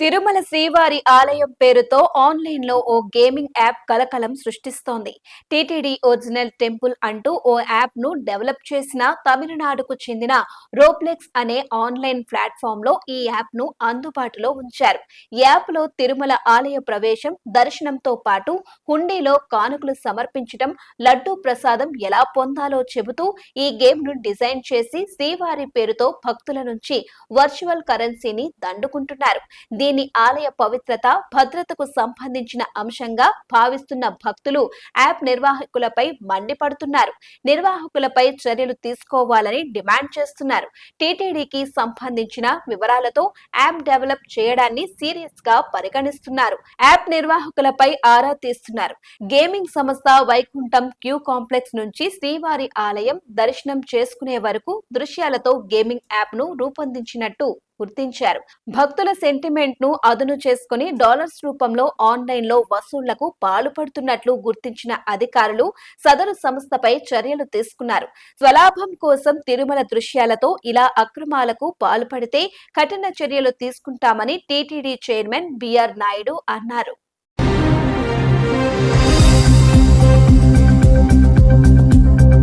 తిరుమల శ్రీవారి ఆలయం పేరుతో ఆన్లైన్లో ఓ గేమింగ్ యాప్ కలకలం సృష్టిస్తోంది. టీటీడీ ఒరిజినల్ టెంపుల్ అంటూ ఓ యాప్ను డెవలప్ చేసిన తమిళనాడుకు చెందిన రోప్లెక్స్ అనే ఆన్లైన్ ప్లాట్ఫామ్లో ఈ యాప్ను అందుబాటులో ఉంచారు. ఈ యాప్లో తిరుమల ఆలయ ప్రవేశం దర్శనంతో పాటు హుండీలో కానుకలు సమర్పించడం లడ్డూ ప్రసాదం ఎలా పొందాలో చెబుతూ ఈ గేమ్ను డిజైన్ చేసి శ్రీవారి పేరుతో భక్తుల నుంచి వర్చువల్ కరెన్సీని దండుకుంటున్నారు. దీన్ని ఆలయ పవిత్రత భద్రతకు సంబంధించిన అంశంగా భావిస్తున్న భక్తులు యాప్ నిర్వాహకులపై మండిపడుతున్నారు. నిర్వాహకులపై చర్యలు తీసుకోవాలని డిమాండ్ చేస్తున్నారు. టీటీడీకి సంబంధించిన వివరాలతో యాప్ డెవలప్ చేయడాన్ని సీరియస్గా పరిగణిస్తున్నారు. యాప్ నిర్వాహకులపై ఆరా తీస్తున్నారు. గేమింగ్ సంస్థ వైకుంఠం క్యూ కాంప్లెక్స్ నుంచి శ్రీవారి ఆలయం దర్శనం చేసుకునే వరకు దృశ్యాలతో గేమింగ్ యాప్ను రూపొందించినట్టు గుర్తించారు. భక్తుల సెంటిమెంట్ను అదును చేసుకుని డాలర్స్ రూపంలో ఆన్లైన్లో వసూళ్ళకు పాల్పడుతున్నట్లు గుర్తించిన అధికారులు సదరు సంస్థపై చర్యలు తీసుకున్నారు. స్వలాభం కోసం తిరుమల దృశ్యాలతో ఇలా అక్రమాలకు పాల్పడితే కఠిన చర్యలు తీసుకుంటామని టీటీడీ చైర్మన్ బిఆర్ నాయుడు అన్నారు.